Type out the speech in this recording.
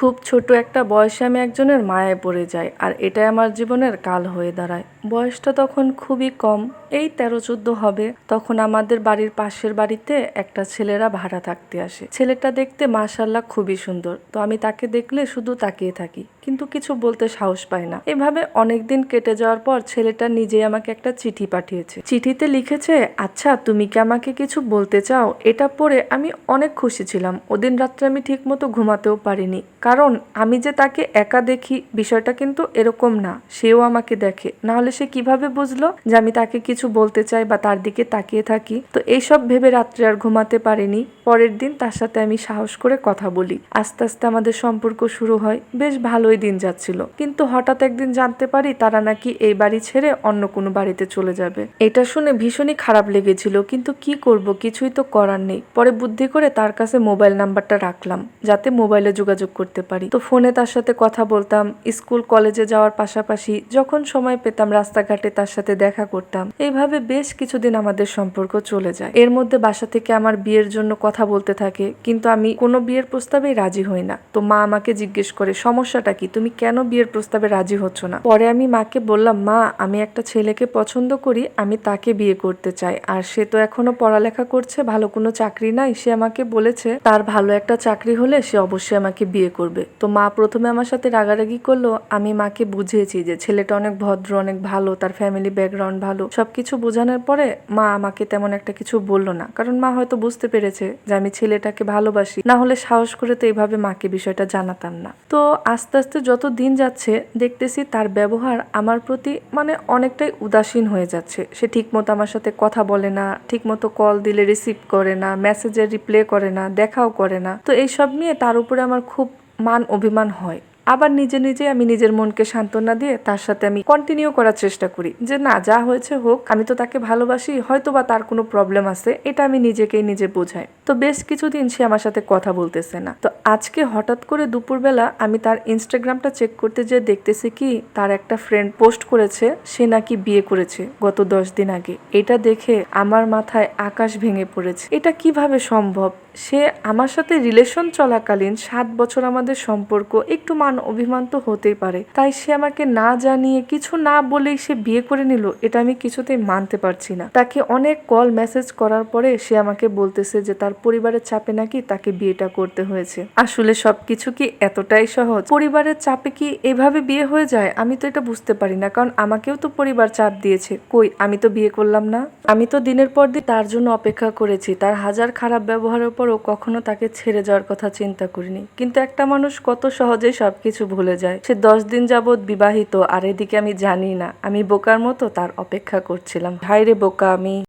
খুব ছোট একটা বয়সে আমি একজনের মায়ে পড়ে যাই, আর এটাই আমার জীবনের কাল হয়ে দাঁড়ায়। বয়সটা তখন খুবই কম, এই তেরো চোদ্দ হবে, তখন আমাদের বাড়ির পাশের বাড়িতে একটা ছেলেরা ভাড়া থাকতে আসে। ছেলেটা দেখতে মাসাল্লাহ খুবই সুন্দর, তো আমি তাকে দেখলে শুধু তাকিয়ে থাকি। কিন্তু কিছু বলতে সাহস পায় না। এভাবে অনেক দিন কেটে যাওয়ার পর ছেলেটা নিজেই আমাকে একটা চিঠি পাঠিয়েছে। চিঠিতে লিখেছে আচ্ছা তুমি কি আমাকে কিছু বলতে চাও? এটা পড়ে আমি অনেক খুশি ছিলাম। ওদিন রাত্রে আমি ঠিক মতো ঘুমাতেও পারিনি। কারণ আমি যে তাকে একা দেখি বিষয়টা কিন্তু এরকম না। সেও আমাকে দেখে। না হলে সে কীভাবে বুঝলো যে আমি তাকে কিছু বলতে চাই বা তার দিকে তাকিয়ে থাকি? তো এইসব ভেবে রাত্রে আর ঘুমাতে পারিনি। পরের দিন তার সাথে আমি সাহস করে কথা বলি। আস্তে আস্তে আমাদের সম্পর্ক শুরু হয়। বেশ ভালোই দিন যাচ্ছিল। কিন্তু হঠাৎ একদিন জানতে পারি তারা নাকি এই বাড়ি ছেড়ে অন্য কোনো বাড়িতে চলে যাবে। এটা শুনে ভীষণই খারাপ লেগেছিল, কিন্তু কি করব কিছুই তো করার নেই। পরে বুদ্ধি করে তার কাছে মোবাইল নাম্বারটা রাখলাম, যাতে মোবাইলে যোগাযোগ করতে পারি। তো ফোনে তার সাথে কথা বলতাম, স্কুল, কলেজে যাওয়ার পাশাপাশি যখন সময় পেতাম রাস্তাঘাটে তার সাথে দেখা করতাম। এইভাবে বেশ কিছুদিন আমাদের সম্পর্ক চলে যায়। এর মধ্যে বাসা থেকে আমার বিয়ের জন্য কথা বলতে থাকে, কিন্তু আমি কোনো বিয়ের প্রস্তাবেই রাজি হই না। তো মা আমাকে জিজ্ঞেস করে, সমস্যাটা কি তুমি কেন বিয়ের প্রস্তাবে রাজি হচ্ছ না? পরে আমি মাকে বললাম, মা, আমি একটা ছেলেকে পছন্দ করি, আমি তাকে বিয়ে করতে চাই। আর সে তো এখনও পড়ালেখা করছে, ভালো কোনো চাকরি নাই। সে আমাকে বলেছে, তার ভালো একটা চাকরি হলে সে অবশ্যই আমাকে বিয়ে করবে। তো মা প্রথমে আমার সাথে রাগারাগি করল। আমি মাকে বুঝিয়েছি যে ছেলেটা অনেক ভদ্র, অনেক ভালো, তার ফ্যামিলি ব্যাকগ্রাউন্ড ভালো। সবকিছু বোঝানোর পরে মা আমাকে তেমন একটা কিছু বলল না। কারণ মা হয়তো বুঝতে পেরেছে যে আমি ছেলেটাকে ভালোবাসি। না হলে সাহস করে তো এইভাবে মাকে বিষয়টা জানাতাম না। তো আস্তে আস্তে যত দিন যাচ্ছে, দেখতেছি তার ব্যবহার আমার প্রতি মানে অনেকটাই উদাসীন হয়ে যাচ্ছে। সে ঠিকমতো আমার সাথে কথা বলে না, ঠিকমতো কল দিলে রিসিভ করে না মেসেজের রিপ্লে করে না, দেখাও করে না। তো এইসব নিয়ে তার উপরে আমার খুব মান অভিমান হয়। আবার নিজে নিজে আমি নিজের মনকে সান্ত্বনা দিয়ে তার সাথে আমি কন্টিনিউ করার চেষ্টা করি। যে না, যা হয়েছে হোক, আমি তো তাকে ভালোবাসি হয়তো বা তার কোনো প্রবলেম আছে, এটা আমি নিজেকেই নিজে বোঝাই। তো বেশ কিছুদিন সে আমার সাথে কথা বলতেছে না। তো আজকে হঠাৎ করে দুপুরবেলা আমি তার ইনস্টাগ্রামটা চেক করতে যেয়ে দেখতেছি কি, তার একটা ফ্রেন্ড পোস্ট করেছে, সে নাকি বিয়ে করেছে গত দশ দিন আগে। এটা দেখে আমার মাথায় আকাশ ভেঙে পড়েছে। এটা কীভাবে সম্ভব? সে আমার সাথে রিলেশন চলাকালীন সাত বছর আমাদের সম্পর্ক একটু মান অভিমান তো হতেই পারে। তাই সে আমাকে না জানিয়ে কিছু না বলেই সে বিয়ে করে নিল, এটা আমি কিছুতেই মানতে পারছি না। তাকে অনেক কল মেসেজ করার পরে সে আমাকে বলতেছে যে তার পরিবারের চাপে নাকি তাকে বিয়েটা করতে হয়েছে। আসলে সবকিছু কি এতটাই সহজ? পরিবারের চাপে কি এভাবে বিয়ে হয়ে যায়? আমি তো এটা বুঝতে পারি না, কারণ আমাকেও তো পরিবার চাপ দিয়েছে। কই, আমি তো বিয়ে করলাম না? আমি তো দিনের পর দিন তার জন্য অপেক্ষা করেছি। তার হাজার খারাপ ব্যবহারের পরও কখনো তাকে ছেড়ে যাওয়ার কথা চিন্তা করিনি। কিন্তু একটা মানুষ কত সহজেই সবকিছু ভুলে যায়। সে দশ দিন যাবৎ বিবাহিত, আর এদিকে আমি জানি না। আমি বোকার মতো তার অপেক্ষা করছিলাম। হাইরে বোকা, আমি